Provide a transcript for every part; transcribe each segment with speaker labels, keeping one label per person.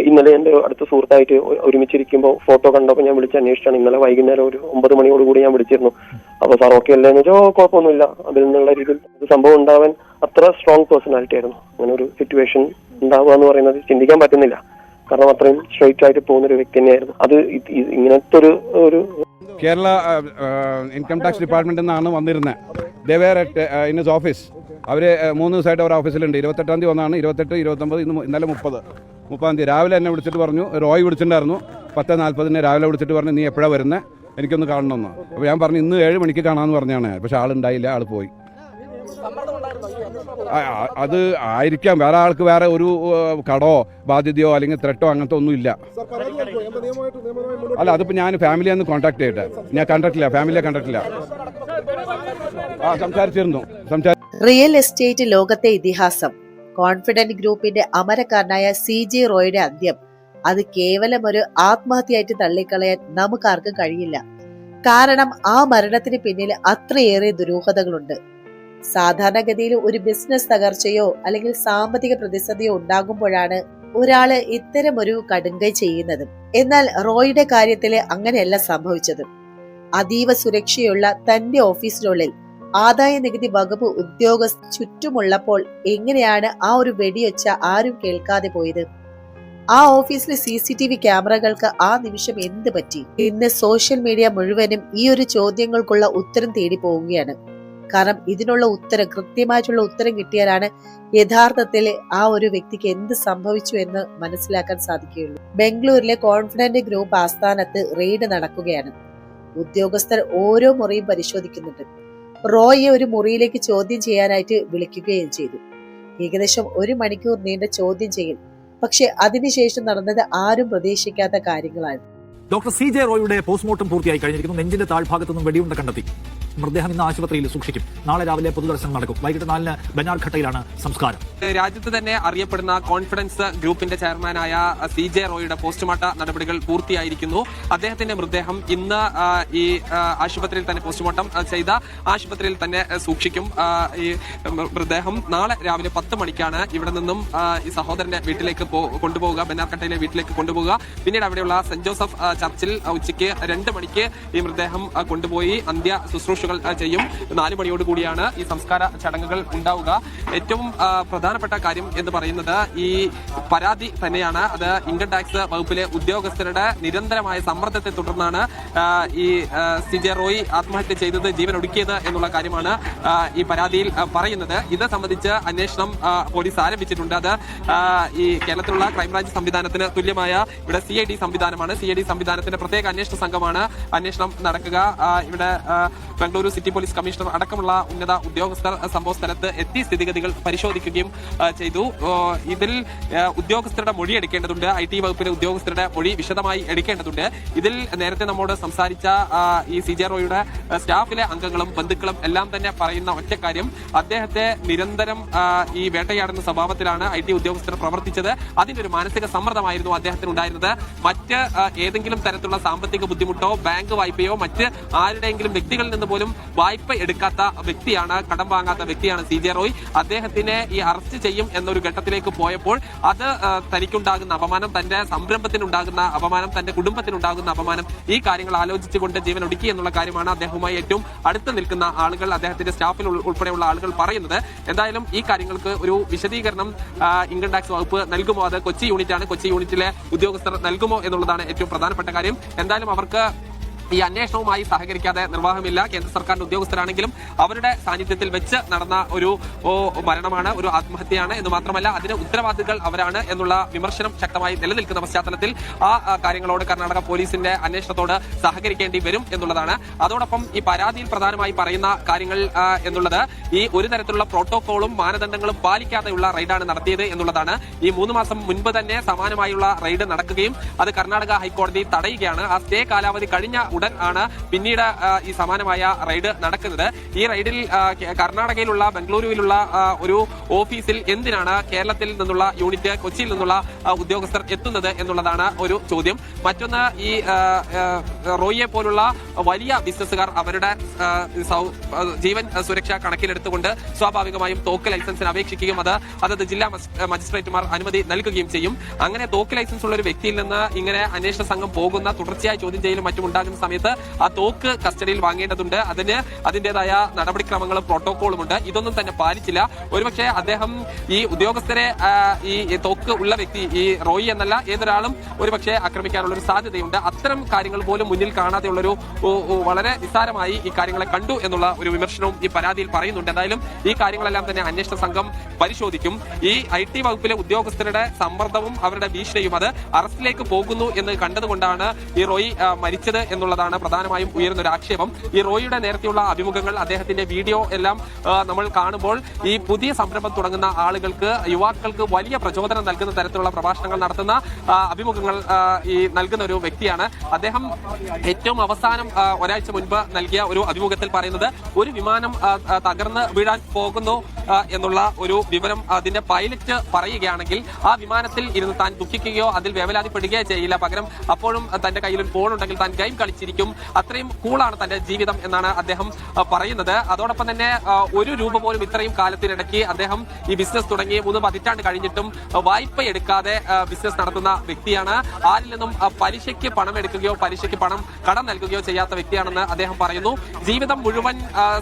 Speaker 1: ഇന്നലെ എന്റെ അടുത്ത സുഹൃത്തായിട്ട് ഒരുമിച്ചിരിക്കുമ്പോൾ ഫോട്ടോ കണ്ടപ്പോൾ ഞാൻ വിളിച്ച് അന്വേഷിച്ചാണ്. ഇന്നലെ വൈകുന്നേരം ഒരു ഒമ്പത് മണിയോട് കൂടി ഞാൻ വിളിച്ചിരുന്നു. അപ്പൊ സാർ ഓക്കെ അല്ലേ എന്ന് വെച്ചാൽ "ഓ, കുഴപ്പമൊന്നുമില്ല. അതിൽ നിന്നുള്ള രീതിയിൽ സംഭവം ഉണ്ടാവാൻ അത്ര സ്ട്രോങ് പേഴ്സണാലിറ്റി ആയിരുന്നു. അങ്ങനെ ഒരു സിറ്റുവേഷൻ ഉണ്ടാവുക എന്ന് പറയുന്നത് ചിന്തിക്കാൻ പറ്റുന്നില്ല. കാരണം അത്രയും സ്ട്രൈറ്റ് ആയിട്ട് പോകുന്ന ഒരു വ്യക്തി തന്നെയായിരുന്നു. അത് ഇങ്ങനത്തെ ഒരു ഒരു
Speaker 2: കേരള ഇൻകം ടാക്സ് ഡിപ്പാർട്ട്മെന്റിൽ നിന്നാണ് വന്നിരുന്നത് ഓഫീസ് അവർ മൂന്ന് ദിവസമായിട്ട് അവർ ഓഫീസിലുണ്ട് ഇരുപത്തെട്ടാം തീയതി വന്നാണ്. ഇരുപത്തെട്ട് ഇരുപത്തൊമ്പത് ഇന്ന് ഇന്നലെ മുപ്പത്. മുപ്പതാം തീയതി രാവിലെ എന്നെ വിളിച്ചിട്ട് പറഞ്ഞു റോയ് വിളിച്ചിട്ടുണ്ടായിരുന്നു. പത്ത് നാൽപ്പതിന് രാവിലെ വിളിച്ചിട്ട് പറഞ്ഞു നീ എപ്പോഴാണ് വരുന്നത് എനിക്കൊന്ന് കാണണമെന്ന്. അപ്പോൾ ഞാൻ പറഞ്ഞു ഇന്ന് ഏഴ് മണിക്ക് കാണാമെന്ന് പറഞ്ഞാണ് പക്ഷേ ആളുണ്ടായില്ല ആൾ പോയി. അത് ആയിരിക്കാം. വേറെ ആൾക്ക് വേറെ ഒരു കടോ ബാധ്യതയോ അല്ലെങ്കിൽ ത്രെട്ടോ അങ്ങനത്തെ ഒന്നുമില്ല
Speaker 3: ഇല്ല.
Speaker 2: അല്ല അതിപ്പോൾ ഞാൻ ഫാമിലിയെ ഒന്ന് കോൺടാക്ട് ചെയ്യട്ടെ. ഞാൻ കണ്ടിട്ടില്ല ഫാമിലിയെ കണ്ടിട്ടില്ല. ആ സംസാരിച്ചിരുന്നു. സംസാരിച്ചു
Speaker 4: റിയൽ എസ്റ്റേറ്റ് ലോകത്തെ ഇതിഹാസം. കോൺഫിഡന്റ് ഗ്രൂപ്പിന്റെ അമരക്കാരനായ സി ജി റോയുടെ അന്ത്യം. അത് കേവലം ഒരു ആത്മഹത്യയായിട്ട് തള്ളിക്കളയാൻ നമുക്കാർക്കും കഴിയില്ല. കാരണം ആ മരണത്തിന് പിന്നിൽ അത്രയേറെ ദുരൂഹതകളുണ്ട്. സാധാരണഗതിയിൽ ഒരു ബിസിനസ് തകർച്ചയോ അല്ലെങ്കിൽ സാമ്പത്തിക പ്രതിസന്ധിയോ ഉണ്ടാകുമ്പോഴാണ് ഒരാൾ ഇത്തരം ഒരു കടുങ്കൈ ചെയ്യുന്നത്. എന്നാൽ റോയുടെ കാര്യത്തിൽ അങ്ങനെയല്ല സംഭവിച്ചത്. അതീവ സുരക്ഷയുള്ള തന്റെ ഓഫീസിനുള്ളിൽ ആദായ നികുതി വകുപ്പ് ഉദ്യോഗസ്ഥ ചുറ്റുമുള്ളപ്പോൾ എങ്ങനെയാണ് ആ ഒരു വെടിയൊച്ച ആരും കേൾക്കാതെ പോയത്? ആ ഓഫീസിലെ സി സി ടി വി ക്യാമറകൾക്ക് ആ നിമിഷം എന്ത് പറ്റി? ഇന്ന് സോഷ്യൽ മീഡിയ മുഴുവനും ഈ ഒരു ചോദ്യങ്ങൾക്കുള്ള ഉത്തരം തേടി പോവുകയാണ്. കാരണം ഇതിനുള്ള ഉത്തരം കൃത്യമായിട്ടുള്ള ഉത്തരം കിട്ടിയാലാണ് യഥാർത്ഥത്തിൽ ആ ഒരു വ്യക്തിക്ക് എന്ത് സംഭവിച്ചു എന്ന് മനസ്സിലാക്കാൻ സാധിക്കുകയുള്ളൂ. ബംഗളൂരിലെ കോൺഫിഡന്റ് ഗ്രൂപ്പ് ആസ്ഥാനത്ത് റെയ്ഡ് നടക്കുകയാണ്. ഉദ്യോഗസ്ഥർ ഓരോ മുറിയും പരിശോധിക്കുന്നുണ്ട്. റോയെ ഒരു മുറിയിലേക്ക് ചോദ്യം ചെയ്യാനായിട്ട് വിളിക്കുകയും ചെയ്തു. ഏകദേശം ഒരു മണിക്കൂർ നീണ്ട ചോദ്യം ചെയ്യൽ. പക്ഷെ അതിനുശേഷം നടന്നത് ആരും പ്രതീക്ഷിക്കാത്ത കാര്യങ്ങളാണ്.
Speaker 5: ഡോക്ടർ സി ജെ റോയുടെ പോസ്റ്റ്മോർട്ടം പൂർത്തിയായി കഴിഞ്ഞിരിക്കുന്നു. നെഞ്ചിന്റെ താഴ്ഭാഗത്തു നിന്നും വെടിയുണ്ട കണ്ടെത്തി. മൃതദേഹം ഇന്ന് ആശുപത്രിയിൽ സൂക്ഷിക്കും. നാളെ രാവിലെ പൊതുദർശനം നടക്കും. വൈകിട്ട് നാലിന് ബനാർഘട്ടയിലാണ് സംസ്കാരം.
Speaker 6: രാജ്യത്ത് തന്നെ അറിയപ്പെടുന്ന കോൺഫിഡൻസ് ഗ്രൂപ്പിന്റെ ചെയർമാനായ സി ജെ റോയുടെ പോസ്റ്റ്മോർട്ട നടപടികൾ പൂർത്തിയായിരിക്കുന്നു. അദ്ദേഹത്തിന്റെ മൃതദേഹം ഇന്ന് ഈ ആശുപത്രിയിൽ തന്നെ പോസ്റ്റ്മോർട്ടം ചെയ്ത ആശുപത്രിയിൽ തന്നെ സൂക്ഷിക്കും. ഈ മൃതദേഹം നാളെ രാവിലെ പത്ത് മണിക്കാണ് ഇവിടെ നിന്നും ഈ സഹോദരന്റെ വീട്ടിലേക്ക് കൊണ്ടുപോവുക ബനാർഘട്ടയിലെ വീട്ടിലേക്ക് കൊണ്ടുപോവുക. പിന്നീട് അവിടെയുള്ള സെന്റ് ജോസഫ് ചർച്ചിൽ ഉച്ചയ്ക്ക് രണ്ട് മണിക്ക് ഈ മൃതദേഹം കൊണ്ടുപോയി അന്ത്യ ശുശ്രൂഷകൾ ആ, ചെയ്യും. നാല് മണിയോട് കൂടിയാണ് ഈ സംസ്കാര ചടങ്ങുകൾ ഉണ്ടാവുക. ഏറ്റവും പ്രധാനപ്പെട്ട കാര്യം എന്ന് പറയുന്നത് ഈ പരാതി തന്നെയാണ്. അത് ഇൻകം ടാക്സ് വകുപ്പിലെ ഉദ്യോഗസ്ഥരുടെ നിരന്തരമായ സമ്മർദ്ദത്തെ തുടർന്നാണ് ഈ സി ജെ റോയ് ആത്മഹത്യ ചെയ്തത് ജീവൻ ഒടുക്കിയത് എന്നുള്ള കാര്യമാണ് ഈ പരാതിയിൽ പറയുന്നത്. ഇത് സംബന്ധിച്ച് അന്വേഷണം പോലീസ് ആരംഭിച്ചിട്ടുണ്ട്. അത് ഈ കേരളത്തിലുള്ള ക്രൈംബ്രാഞ്ച് സംവിധാനത്തിന് തുല്യമായ ഇവിടെ സി ഐ ഡി സംവിധാനമാണ്. സി ഐ ഡി സംവിധാനത്തിന്റെ പ്രത്യേക അന്വേഷണ സംഘമാണ് അന്വേഷണം നടക്കുക. ഇവിടെ ബംഗളൂരു സിറ്റി പോലീസ് കമ്മീഷണർ അടക്കമുള്ള ഉന്നത ഉദ്യോഗസ്ഥർ സംഭവ സ്ഥലത്ത് എത്തി സ്ഥിതിഗതികൾ പരിശോധിക്കുകയും ചെയ്തു. ഇതിൽ ഉദ്യോഗസ്ഥരുടെ മൊഴി എടുക്കേണ്ടതുണ്ട്. ഐ ടി വകുപ്പിലെ ഉദ്യോഗസ്ഥരുടെ മൊഴി വിശദമായി എടുക്കേണ്ടതുണ്ട്. ഇതിൽ നേരത്തെ നമ്മോട് സംസാരിച്ച ഈ സി ജെ റോയുടെ സ്റ്റാഫിലെ അംഗങ്ങളും ബന്ധുക്കളും എല്ലാം തന്നെ പറയുന്ന ഒറ്റ കാര്യം. അദ്ദേഹത്തെ നിരന്തരം ഈ വേട്ടയാടുന്ന സ്വഭാവത്തിലാണ് ഐ ടി ഉദ്യോഗസ്ഥർ പ്രവർത്തിച്ചത്. അതിന്റെ ഒരു മാനസിക സമ്മർദ്ദമായിരുന്നു അദ്ദേഹത്തിന് ഉണ്ടായിരുന്നത് മറ്റ് ഏതെങ്കിലും തരത്തിലുള്ള സാമ്പത്തിക ബുദ്ധിമുട്ടോ ബാങ്ക് വായ്പയോ മറ്റ് ആരുടെയെങ്കിലും വ്യക്തികളിൽ നിന്ന് പോലും വായ്പ എടുക്കാത്ത വ്യക്തിയാണ് കടം വാങ്ങാത്ത വ്യക്തിയാണ് സി ജെ റോയ്. അദ്ദേഹത്തിനെ ഈ അറസ്റ്റ് ചെയ്യും എന്നൊരു ഘട്ടത്തിലേക്ക് പോയപ്പോൾ അത് തനിക്കുണ്ടാകുന്ന അപമാനം തന്റെ സംരംഭത്തിനുണ്ടാകുന്ന അപമാനം തന്റെ കുടുംബത്തിനുണ്ടാകുന്ന അപമാനം ഈ കാര്യങ്ങൾ ആലോചിച്ചുകൊണ്ട് ജീവൻ ഒടുക്കി എന്നുള്ള കാര്യമാണ് അദ്ദേഹവുമായി ഏറ്റവും അടുത്ത് നിൽക്കുന്ന ആളുകൾ അദ്ദേഹത്തിന്റെ സ്റ്റാഫിൽ ഉൾപ്പെടെയുള്ള ആളുകൾ പറയുന്നത്. എന്തായാലും ഈ കാര്യങ്ങൾക്ക് ഒരു വിശദീകരണം ഇൻകം ടാക്സ് വകുപ്പ് നൽകുമോ? അത് കൊച്ചി യൂണിറ്റാണ്. കൊച്ചി യൂണിറ്റിലെ ഉദ്യോഗസ്ഥർ നൽകുമോ എന്നുള്ളതാണ് ഏറ്റവും പ്രധാനപ്പെട്ട കാര്യം. എന്തായാലും അവർക്ക് ഈ അന്വേഷണവുമായി സഹകരിക്കാതെ നിർവാഹമില്ല. കേന്ദ്ര സർക്കാരിന്റെ ഉദ്യോഗസ്ഥരാണെങ്കിലും അവരുടെ സാന്നിധ്യത്തിൽ വെച്ച് നടന്ന ഒരു മരണമാണ് ഒരു ആത്മഹത്യയാണ്. എന്ന് മാത്രമല്ല അതിന് ഉത്തരവാദികൾ അവരാണ് എന്നുള്ള വിമർശനം ശക്തമായി നിലനിൽക്കുന്ന പശ്ചാത്തലത്തിൽ ആ കാര്യങ്ങളോട് കർണാടക പോലീസിന്റെ അന്വേഷണത്തോട് സഹകരിക്കേണ്ടി വരും എന്നുള്ളതാണ്. അതോടൊപ്പം ഈ പരാതിയിൽ പ്രധാനമായി പറയുന്ന കാര്യങ്ങൾ എന്നുള്ളത് ഈ ഒരു തരത്തിലുള്ള പ്രോട്ടോകോളും മാനദണ്ഡങ്ങളും പാലിക്കാതെയുള്ള റെയ്ഡാണ് നടത്തിയത് എന്നുള്ളതാണ്. ഈ മൂന്ന് മാസം മുൻപ് തന്നെ സമാനമായുള്ള റെയ്ഡ് നടക്കുകയും അത് കർണാടക ഹൈക്കോടതി തടയുകയാണ്. ആ സ്റ്റേ കാലാവധി കഴിഞ്ഞ ഉടൻ ആണ് പിന്നീട് ഈ സമാനമായ റെയ്ഡ് നടക്കുന്നത്. ഈ റെയ്ഡിൽ കർണാടകയിലുള്ള ബംഗളൂരുവിലുള്ള ഒരു ഓഫീസിൽ എന്തിനാണ് കേരളത്തിൽ നിന്നുള്ള യൂണിറ്റ് കൊച്ചിയിൽ നിന്നുള്ള ഉദ്യോഗസ്ഥർ എത്തുന്നത് എന്നുള്ളതാണ് ഒരു ചോദ്യം. മറ്റൊന്ന് ഈ റോയിയെ പോലുള്ള വലിയ ബിസിനസ്സുകാർ അവരുടെ ജീവൻ സുരക്ഷ കണക്കിലെടുത്തുകൊണ്ട് സ്വാഭാവികമായും തോക്ക് ലൈസൻസിന് അപേക്ഷിക്കുകയും അത് അതത് ജില്ലാ മജിസ്ട്രേറ്റുമാർ അനുമതി നൽകുകയും ചെയ്യും. അങ്ങനെ തോക്ക് ലൈസൻസ് ഉള്ള ഒരു വ്യക്തിയിൽ നിന്ന് ഇങ്ങനെ അന്വേഷണ സംഘം പോകുന്ന തുടർച്ചയായ ചോദ്യം ചെയ്യലും മറ്റും ഉണ്ടാകുന്ന സമയത്ത് ആ തോക്ക് കസ്റ്റഡിയിൽ വാങ്ങേണ്ടതുണ്ട്. അതിന് അതിന്റേതായ നടപടിക്രമങ്ങളും പ്രോട്ടോകോളും ഉണ്ട് ഇതൊന്നും തന്നെ പാലിച്ചില്ല. ഒരുപക്ഷെ അദ്ദേഹം ഈ ഉദ്യോഗസ്ഥരെ ഈ തോക്ക് ഉള്ള വ്യക്തി ഈ റോയി എന്നല്ല ഏതൊരാളും ഒരുപക്ഷെ ആക്രമിക്കാനുള്ള ഒരു സാധ്യതയുണ്ട്. അത്തരം കാര്യങ്ങൾ പോലും മുന്നിൽ കാണാതെയുള്ളൊരു വളരെ നിസ്സാരമായി ഈ കാര്യങ്ങളെ കണ്ടു എന്നുള്ള ഒരു വിമർശനവും ഈ പരാതിയിൽ പറയുന്നുണ്ട്. എന്തായാലും ഈ കാര്യങ്ങളെല്ലാം തന്നെ അന്വേഷണ സംഘം പരിശോധിക്കും. ഈ ഐ ടി വകുപ്പിലെ ഉദ്യോഗസ്ഥരുടെ സമ്മർദ്ദവും അവരുടെ ഭീഷണിയും അത് അറസ്റ്റിലേക്ക് പോകുന്നു എന്ന് കണ്ടതുകൊണ്ടാണ് ഈ റോയി മരിച്ചത് മരിച്ചത് എന്നുള്ളതാണ് പ്രധാനമായും ഉയരുന്ന ഒരു ആക്ഷേപം. ഈ റോയിയുടെ നേരത്തെയുള്ള അഭിമുഖങ്ങൾ അദ്ദേഹത്തിന്റെ വീഡിയോ എല്ലാം നമ്മൾ കാണുമ്പോൾ ഈ പുതിയ സംരംഭം തുടങ്ങുന്ന ആളുകൾക്ക് യുവാക്കൾക്ക് വലിയ പ്രചോദനം നൽകുന്ന തരത്തിലുള്ള പ്രഭാഷണങ്ങൾ നടത്തുന്ന അഭിമുഖങ്ങൾ ഈ നൽകുന്ന ഒരു വ്യക്തിയാണ്. അദ്ദേഹം ഏറ്റവും അവസാനം ഒരാഴ്ച മുൻപ് നൽകിയ ഒരു അഭിമുഖത്തിൽ പറയുന്നത് ഒരു വിമാനം തകർന്ന് വീഴാൻ പോകുന്നു എന്നുള്ള ഒരു വിവരം അതിന്റെ പൈലറ്റ് പറയുകയാണെങ്കിൽ ആ വിമാനത്തിൽ ഇരുന്ന് താൻ ദുഃഖിക്കുകയോ അതിൽ വേവലാതിപ്പെടുകയോ ചെയ്യില്ല. പകരം അപ്പോഴും തന്റെ കയ്യിൽ ഒരു ഫോൺ ഉണ്ടെങ്കിൽ താൻ ഗെയിം കളിച്ചിരിക്കും അത്രയും കൂളാണ് തന്റെ ജീവിതം എന്നാണ് അദ്ദേഹം പറയുന്നത്. അതോടൊപ്പം തന്നെ ഒരു രൂപ പോലും ഇത്രയും കാലത്തിനിടയ്ക്ക് അദ്ദേഹം ഈ ബിസിനസ് തുടങ്ങി. മൂന്ന് പതിറ്റാണ്ട് കഴിഞ്ഞിട്ടും വായ്പ എടുക്കാതെ ബിസിനസ് നടത്തുന്ന വ്യക്തിയാണ്. ആരിൽ നിന്നും പലിശയ്ക്ക് പണം എടുക്കുകയോ പലിശയ്ക്ക് പണം കടം നൽകുകയോ ചെയ്യാത്ത വ്യക്തിയാണെന്ന് അദ്ദേഹം പറയുന്നു. ജീവിതം മുഴുവൻ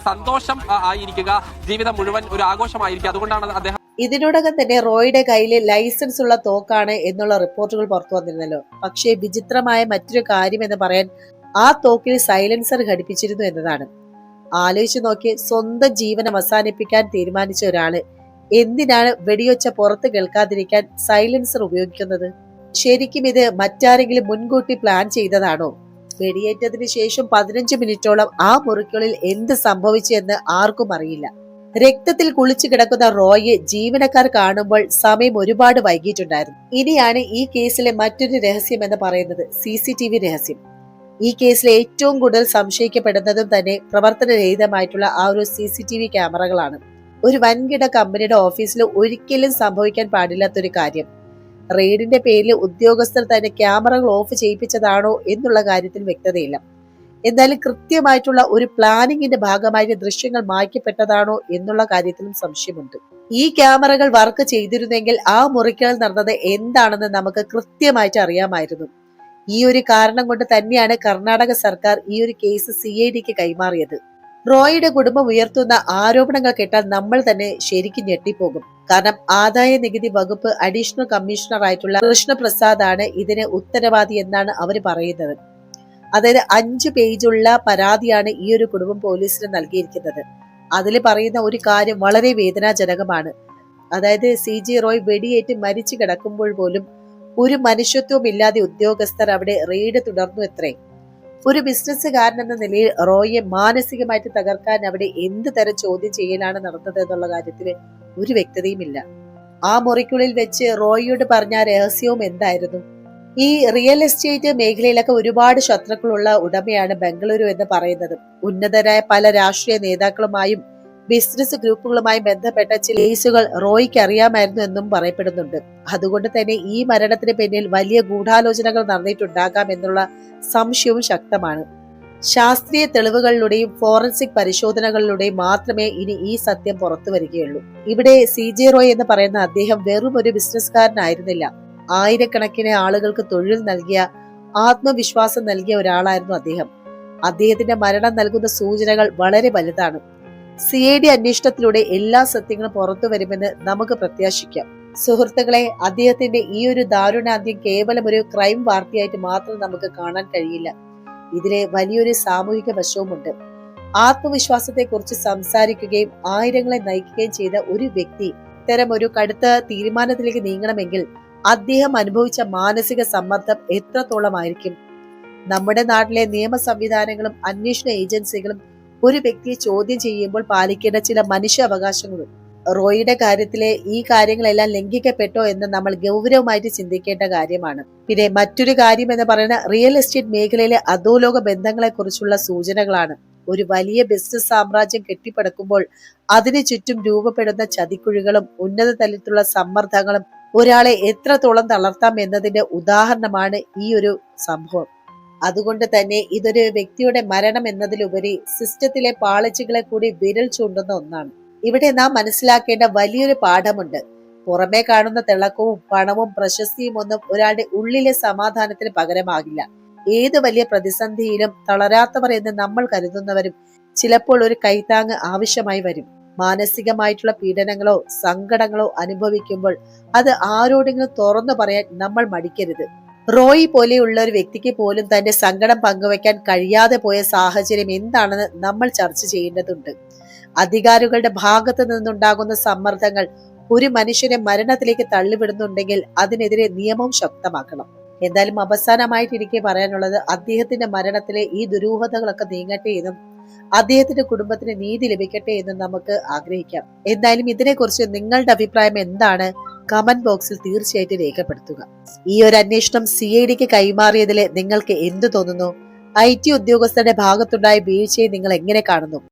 Speaker 6: സന്തോഷം ആയിരിക്കുക. ജീവിതം മുഴുവൻ ഒരു ആഘോഷമായിരിക്കുക. അതുകൊണ്ടാണ് അദ്ദേഹം
Speaker 4: ഇതിനോടകം തന്നെ റോയുടെ കയ്യിൽ ലൈസൻസ് ഉള്ള തോക്കാണ് എന്നുള്ള റിപ്പോർട്ടുകൾ പുറത്തു വന്നിരുന്നല്ലോ. പക്ഷേ വിചിത്രമായ മറ്റൊരു കാര്യം എന്ന് പറയാൻ ആ തോക്കിൽ സൈലൻസർ ഘടിപ്പിച്ചിരുന്നു എന്നതാണ്. ആലോചിച്ചു നോക്കി സ്വന്തം ജീവൻ അവസാനിപ്പിക്കാൻ തീരുമാനിച്ച ഒരാൾ എന്തിനാണ് വെടിയൊച്ച പുറത്ത് കേൾക്കാതിരിക്കാൻ സൈലൻസർ ഉപയോഗിക്കുന്നത്? ശരിക്കും ഇത് മറ്റാരെങ്കിലും മുൻകൂട്ടി പ്ലാൻ ചെയ്തതാണോ? വെടിയേറ്റതിനു ശേഷം പതിനഞ്ച് മിനിറ്റോളം ആ മുറിക്കുള്ളിൽ എന്ത് സംഭവിച്ചു എന്ന് ആർക്കും അറിയില്ല. രക്തത്തിൽ കുളിച്ചു കിടക്കുന്ന റോയെ ജീവനക്കാർ കാണുമ്പോൾ സമയം ഒരുപാട് വൈകിയിട്ടുണ്ടായിരുന്നു. ഇനിയാണ് ഈ കേസിലെ മറ്റൊരു രഹസ്യം എന്ന് പറയുന്നത് സി രഹസ്യം. ഈ കേസിലെ ഏറ്റവും കൂടുതൽ സംശയിക്കപ്പെടുന്നതും തന്നെ പ്രവർത്തനരഹിതമായിട്ടുള്ള ആ ഒരു സി സി ടി വി ക്യാമറകളാണ്. ഒരു വൻകിട കമ്പനിയുടെ ഓഫീസിൽ ഒരിക്കലും സംഭവിക്കാൻ പാടില്ലാത്തൊരു കാര്യം. റെയ്ഡിന്റെ പേരിൽ ഉദ്യോഗസ്ഥർ തന്നെ ക്യാമറകൾ ഓഫ് ചെയ്യിപ്പിച്ചതാണോ എന്നുള്ള കാര്യത്തിൽ വ്യക്തതയില്ല. എന്നാലും കൃത്യമായിട്ടുള്ള ഒരു പ്ലാനിങ്ങിന്റെ ഭാഗമായി ദൃശ്യങ്ങൾ മായ്ക്കപ്പെട്ടതാണോ എന്നുള്ള കാര്യത്തിലും സംശയമുണ്ട്. ഈ ക്യാമറകൾ വർക്ക് ചെയ്തിരുന്നെങ്കിൽ ആ മുറിക്കൽ നടന്നത് എന്താണെന്ന് നമുക്ക് കൃത്യമായിട്ട് അറിയാമായിരുന്നു. ഈ ഒരു കാരണം കൊണ്ട് തന്നെയാണ് കർണാടക സർക്കാർ ഈ ഒരു കേസ് സി ഐ ഡിക്ക് കൈമാറിയത്. റോയിയുടെ കുടുംബം ഉയർത്തുന്ന ആരോപണങ്ങൾ കേട്ടാൽ നമ്മൾ തന്നെ ശരിക്കും ഞെട്ടിപ്പോകും. കാരണം ആദായ നികുതി വകുപ്പ് അഡീഷണൽ കമ്മീഷണർ ആയിട്ടുള്ള കൃഷ്ണപ്രസാദ് ആണ് ഇതിന് ഉത്തരവാദി എന്നാണ് അവർ പറയുന്നത്. അതായത് അഞ്ച് പേജുള്ള പരാതിയാണ് ഈ ഒരു കുടുംബം പോലീസിന് നൽകിയിരിക്കുന്നത്. അതിൽ പറയുന്ന ഒരു കാര്യം വളരെ വേദനാജനകമാണ്. അതായത് സി ജി റോയ് വെടിയേറ്റ് മരിച്ചു കിടക്കുമ്പോൾ പോലും ഒരു മനുഷ്യത്വമില്ലാതെ ഉദ്യോഗസ്ഥർ അവിടെ റെയ്ഡ് തുടർന്നു എത്രേ. ഒരു ബിസിനസ്സുകാരൻ എന്ന നിലയിൽ റോയെ മാനസികമായിട്ട് തകർക്കാൻ അവിടെ എന്ത് തരം ചോദ്യം ചെയ്യലാണ് നടന്നത് എന്നുള്ള കാര്യത്തിൽ ഒരു വ്യക്തതയുമില്ല. ആ മുറിക്കുള്ളിൽ വെച്ച് റോയിയോട് പറഞ്ഞ രഹസ്യവും എന്തായിരുന്നു? ഈ റിയൽ എസ്റ്റേറ്റ് മേഖലയിലൊക്കെ ഒരുപാട് ശത്രുക്കളുള്ള ഉടമയാണ് ബംഗളൂരു എന്ന് പറയുന്നത്. ഉന്നതരായ പല രാഷ്ട്രീയ നേതാക്കളുമായും ബിസിനസ് ഗ്രൂപ്പുകളുമായി ബന്ധപ്പെട്ട ചില കേസുകൾ റോയ്ക്ക് അറിയാമായിരുന്നു എന്നും പറയപ്പെടുന്നുണ്ട്. അതുകൊണ്ട് തന്നെ ഈ മരണത്തിന് പിന്നിൽ വലിയ ഗൂഢാലോചനകൾ നടന്നിട്ടുണ്ടാകാം എന്നുള്ള സംശയവും ശക്തമാണ്. ശാസ്ത്രീയ തെളിവുകളിലൂടെയും ഫോറൻസിക് പരിശോധനകളിലൂടെയും മാത്രമേ ഇനി ഈ സത്യം പുറത്തു വരികയുള്ളൂ. ഇവിടെ സി ജെ റോയ് എന്ന് പറയുന്ന അദ്ദേഹം വെറും ഒരു ബിസിനസ്സുകാരനായിരുന്നില്ല. ആയിരക്കണക്കിന് ആളുകൾക്ക് തൊഴിൽ നൽകിയ ആത്മവിശ്വാസം നൽകിയ ഒരാളായിരുന്നു അദ്ദേഹം. അദ്ദേഹത്തിന്റെ മരണം നൽകുന്ന സൂചനകൾ വളരെ വലുതാണ്. സി ഐ ഡി അന്വേഷണത്തിലൂടെ എല്ലാ സത്യങ്ങളും പുറത്തു വരുമെന്ന് നമുക്ക് പ്രത്യാശിക്കാം. സുഹൃത്തുക്കളെ അദ്ദേഹത്തിന്റെ ഈ ഒരു ദാരുണാന്ത്യം കേവലം ഒരു ക്രൈം വാർത്തയായിട്ട് മാത്രം നമുക്ക് കാണാൻ കഴിയില്ല. ഇതിലെ വലിയൊരു സാമൂഹിക വശവുമുണ്ട്. ആത്മവിശ്വാസത്തെക്കുറിച്ച് സംസാരിക്കുകയും ആയിരങ്ങളെ നയിക്കുകയും ചെയ്ത ഒരു വ്യക്തി ഇത്തരം ഒരു കടുത്ത തീരുമാനത്തിലേക്ക് നീങ്ങണമെങ്കിൽ അദ്ദേഹം അനുഭവിച്ച മാനസിക സമ്മർദ്ദം എത്രത്തോളമായിരിക്കും? നമ്മുടെ നാട്ടിലെ നിയമ സംവിധാനങ്ങളും അന്വേഷണ ഏജൻസികളും ഒരു വ്യക്തിയെ ചോദ്യം ചെയ്യുമ്പോൾ പാലിക്കേണ്ട ചില മനുഷ്യ അവകാശങ്ങളും റോയിയുടെ കാര്യത്തിലെ ഈ കാര്യങ്ങളെല്ലാം ലംഘിക്കപ്പെട്ടോ എന്ന് നമ്മൾ ഗൗരവമായിട്ട് ചിന്തിക്കേണ്ട കാര്യമാണ്. പിന്നെ മറ്റൊരു കാര്യം എന്ന് പറയുന്നത് റിയൽ എസ്റ്റേറ്റ് മേഖലയിലെ അധോലോക ബന്ധങ്ങളെ കുറിച്ചുള്ള സൂചനകളാണ്. ഒരു വലിയ ബിസിനസ് സാമ്രാജ്യം കെട്ടിപ്പടുക്കുമ്പോൾ അതിനു ചുറ്റും രൂപപ്പെടുന്ന ചതിക്കുഴികളും ഉന്നത തലത്തിലുള്ള സമ്മർദ്ദങ്ങളും ഒരാളെ എത്രത്തോളം തളർത്താം എന്നതിന്റെ ഉദാഹരണമാണ് ഈ ഒരു സംഭവം. അതുകൊണ്ട് തന്നെ ഇതൊരു വ്യക്തിയുടെ മരണം എന്നതിലുപരി സിസ്റ്റത്തിലെ പാളിച്ചകളെ കൂടി വിരൽ ചൂണ്ടുന്ന ഒന്നാണ്. ഇവിടെ നാം മനസ്സിലാക്കേണ്ട വലിയൊരു പാഠമുണ്ട്. പുറമേ കാണുന്ന തിളക്കവും പണവും പ്രശസ്തിയും ഒന്നും ഒരാളുടെ ഉള്ളിലെ സമാധാനത്തിന് പകരമാകില്ല. ഏത് വലിയ പ്രതിസന്ധിയിലും തളരാത്തവർ എന്ന് നമ്മൾ കരുതുന്നവരും ചിലപ്പോൾ ഒരു കൈത്താങ് ആവശ്യമായി വരും. മാനസികമായിട്ടുള്ള പീഡനങ്ങളോ സങ്കടങ്ങളോ അനുഭവിക്കുമ്പോൾ അത് ആരോടെങ്കിലും തുറന്നു പറയാൻ നമ്മൾ മടിക്കരുത്. റോയി പോലെയുള്ള ഒരു വ്യക്തിക്ക് പോലും തന്റെ സങ്കടം പങ്കുവയ്ക്കാൻ കഴിയാതെ പോയ സാഹചര്യം എന്താണെന്ന് നമ്മൾ ചർച്ച ചെയ്യേണ്ടതുണ്ട്. അധികാരികളുടെ ഭാഗത്തു നിന്നുണ്ടാകുന്ന സമ്മർദ്ദങ്ങൾ ഒരു മനുഷ്യനെ മരണത്തിലേക്ക് തള്ളിവിടുന്നുണ്ടെങ്കിൽ അതിനെതിരെ നിയമം ശക്തമാക്കണം. എന്തായാലും അവസാനമായിട്ട് എനിക്ക് പറയാനുള്ളത് അദ്ദേഹത്തിന്റെ മരണത്തിലെ ഈ ദുരൂഹതകളൊക്കെ നീങ്ങട്ടെ എന്നും അദ്ദേഹത്തിന്റെ കുടുംബത്തിന് നീതി ലഭിക്കട്ടെ എന്നും നമുക്ക് ആഗ്രഹിക്കാം. എന്തായാലും ഇതിനെക്കുറിച്ച് നിങ്ങളുടെ അഭിപ്രായം എന്താണ്? കമന്റ് ബോക്സിൽ തീർച്ചയായിട്ടും രേഖപ്പെടുത്തുക. ഈ ഒരു അന്വേഷണം സി ഐ ഡിക്ക് കൈമാറിയതിൽ നിങ്ങൾക്ക് എന്തു തോന്നുന്നു? ഐ ടി ഉദ്യോഗസ്ഥരുടെ ഭാഗത്തുണ്ടായ വീഴ്ചയെ നിങ്ങൾ എങ്ങനെ കാണുന്നു?